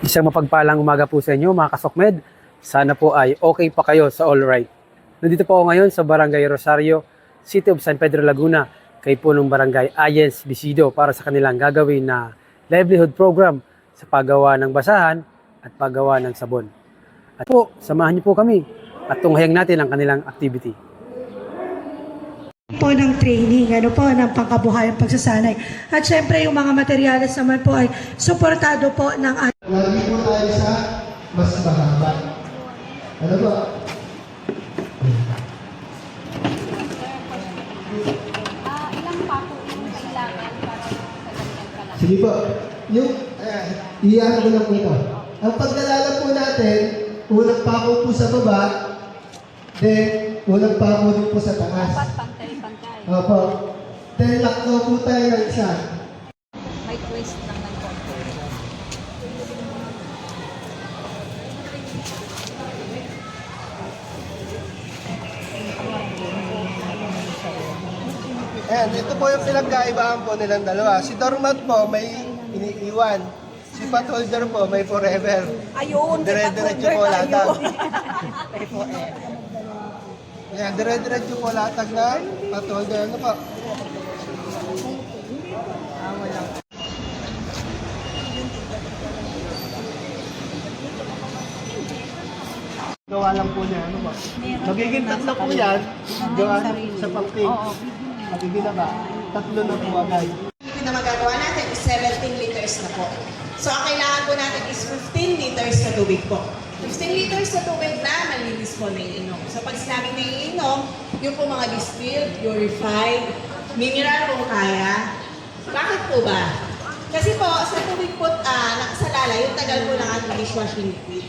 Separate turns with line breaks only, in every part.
Isang mapagpalang umaga po sa inyo mga kasokmed. Sana po ay okay pa kayo sa all right. Nandito po ako ngayon sa Barangay Rosario, City of San Pedro Laguna, kay punong Barangay Ayens Bisido para sa kanilang gagawin na livelihood program sa paggawa ng basahan at paggawa ng sabon. At po, samahan niyo po kami at tunghayang natin ang kanilang activity.
Po ng training, ano po, ng pangkabuhayan pagsasanay. At syempre, yung mga materyales naman po ay suportado po ng
Lagi po tayo sa mas mahaba. Ano ba?
Ah, ilang pa po yung kailangan para sa ganyan ka lang?
Sige po. Yung, ayan, iyan ko lang po ito. Ang pagkalala po natin, unang pako po sa baba, then unang pako din po sa taas.
Dapat.
Opo. Then lakto po tayo ng isa.
May twist lang ng konti.
Ayan, ito po yung pinagkaibahan po nilang dalawa. Si Dormat po may iniiwan. Si Patholder po may forever.
Ayun,
Dire-diretso po latag. Ayan, dire-diretso po latag na Patholder. Ano po? Gawa lang po niya, ano ba? Magiging tatlo po yan, gawa sa pangting. Magiging na ba? Tatlo na po agad.
na magagawa natin is 17 liters na po. So, ang kailangan po natin is 15 liters na tubig po. 15 liters na tubig na malinis po na iinom. So, pag sinabing na iinom, yung po mga distilled, purified, mineral kung kaya. Bakit po ba? Kasi po, sa tubig po, ah, nakasalala, yung tagal po ng ating dishwashing liquid.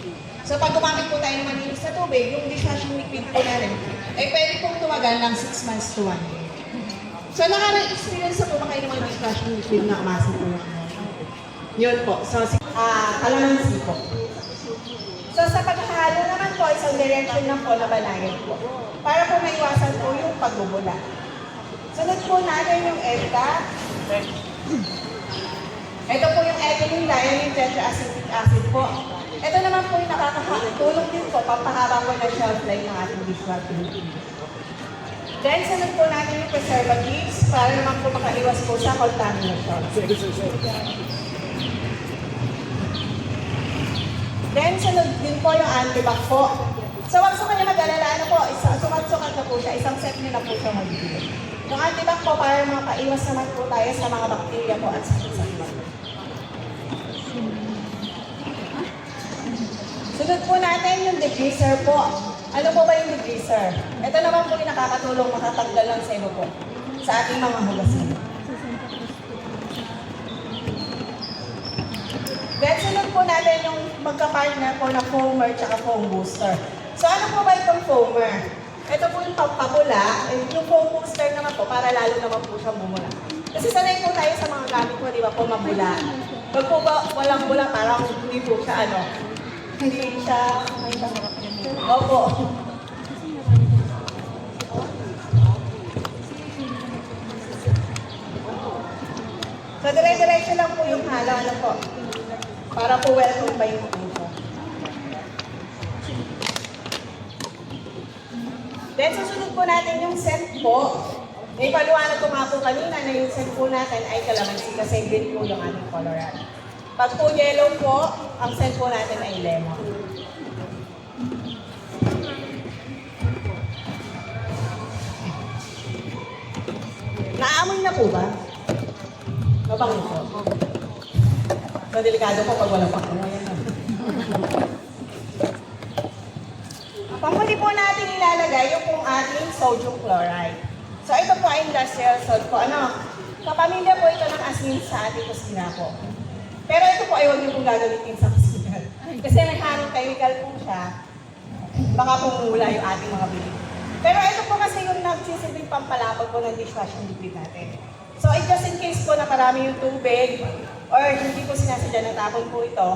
So, pag gumamit po tayo ng malinis na tubig, yung dishwashing liquid po natin, ay pwede pong tumagal ng 6 months to 1 year. So, nakaka-experience na po ba kayo ng mga dishwashing liquid na umasa po? Yun po. So, si, ah, kalamansi po. So, sa paghahalo naman po, isang direction lang po na banayan po. Para po maiwasan po yung pagbubula. Sunod po natin yung EDCA. Ito po yung ethylene lining tetraacetic acid po. Ito naman po yung nakakatulong din po pampahaba po ng shelf life ng ating liquid. Then, sunod po natin yung preservatives para naman po makaiwas po sa contamination. Then, sunod din po yung antibac po. So, wag sa kanya mag-alala, ano po, isa, sumat-sukat na po siya, isang set niyo na po siya magbibigay. Yung antibac po, para makaiwas naman po tayo sa mga bakterya po at sakit-sakit. Sunod po natin yung degreaser po. Ano po ba yung degreaser? Ito naman po yung nakakatulong makatanggal ng sebo po sa ating mga hugasin. Then sunod po natin yung magka-partner po na foamer tsaka foam booster. So ano po ba itong foamer? Ito po yung pampabula, eh, yung foam booster naman po para lalo naman po siyang bumula. Kasi sanay po tayo sa mga gamit mo, di ba po, mabula. Pag po ba walang bula, parang hindi po siya ano, hindi siya, opo. So, dire-diretso lang po yung halo, ano po. Para po welcome pa yung puso. Then, susunod po natin yung scent po. May paliwanag ko nga po kanina na yung scent po natin ay calamansi kasi green po yung ating coloran. Pag po yellow po, ang scent po natin ay lemon. Naamoy na po ba? Mabango po. So, delikado po pag walang na. Panghuli po natin ilalagay yung pong ating sodium chloride. So, ito po ay industrial salt po. Ano? Kapamilya po ito ng asin sa ating kusina po. Pero ito po ay huwag niyo pong gagamitin sa kusina. Kasi may halong chemical po siya. Baka pumula yung ating mga bili. Pero ito po kasi yung nagsisilbing pampalapag po ng dishwashing liquid natin. So, eh, just in case po na parami yung tubig, or hindi po sinasadya na tapon po ito,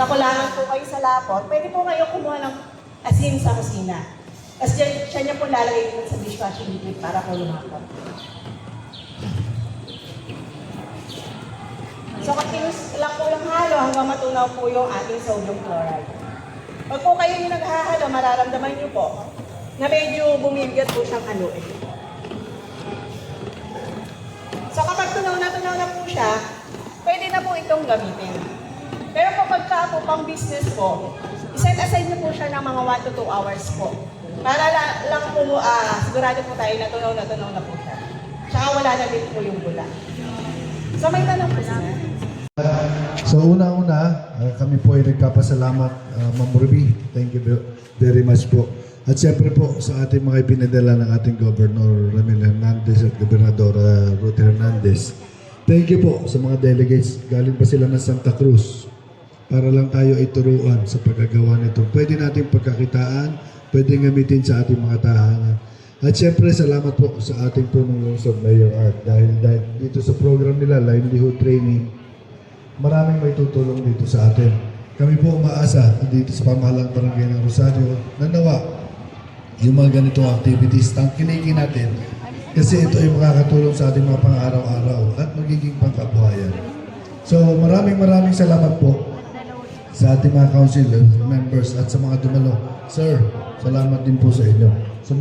nakulangan po kayo sa lapot, pwede po kayo kumuha ng asin sa kusina. Tapos dyan, siya niya po lalagay dito sa dishwashing liquid para po lumapot. So continuous lang po yung halo hanggang matunaw po yung ating sodium chloride. Pag po kayo yung naghahalo, mararamdaman niyo po na medyo bumibigat po siyang haluin. So itong gamitin. Pero po pagka po pang business po, iset aside niyo po siya ng mga 1 to 2 hours po. Para la- lang po, ah, sigurado po tayo na tunaw na tunaw na po siya. Tsaka wala na din po yung bula. So may tanong po sir.
So una-una, ah, kami po ay nagkapasalamat, uh, Ma'am Ruby. Thank you ve- very much po. At siyempre po sa ating mga ipinadala ng ating Governor Ramil Hernandez at Gobernadora Ruth Hernandez. Thank you po sa mga delegates. Galing pa sila ng Santa Cruz para lang tayo ay turuan sa pagkagawa nito. Pwede nating pagkakitaan, pwede gamitin sa ating mga tahanan. At siyempre, salamat po sa ating punong lungsod, Mayor Art. Dahil, dahil dito sa program nila, Livelihood Training, maraming may tutulong dito sa atin. Kami po umaasa dito sa pamahalang barangay ng Rosario na nawa yung mga ganitong activities, tangkilikin natin kasi ito ay makakatulong sa ating mga pang-araw-araw at magiging pangkabuhayan. So maraming maraming salamat po sa ating mga council members at sa mga dumalo. Sir, salamat din po sa inyo. So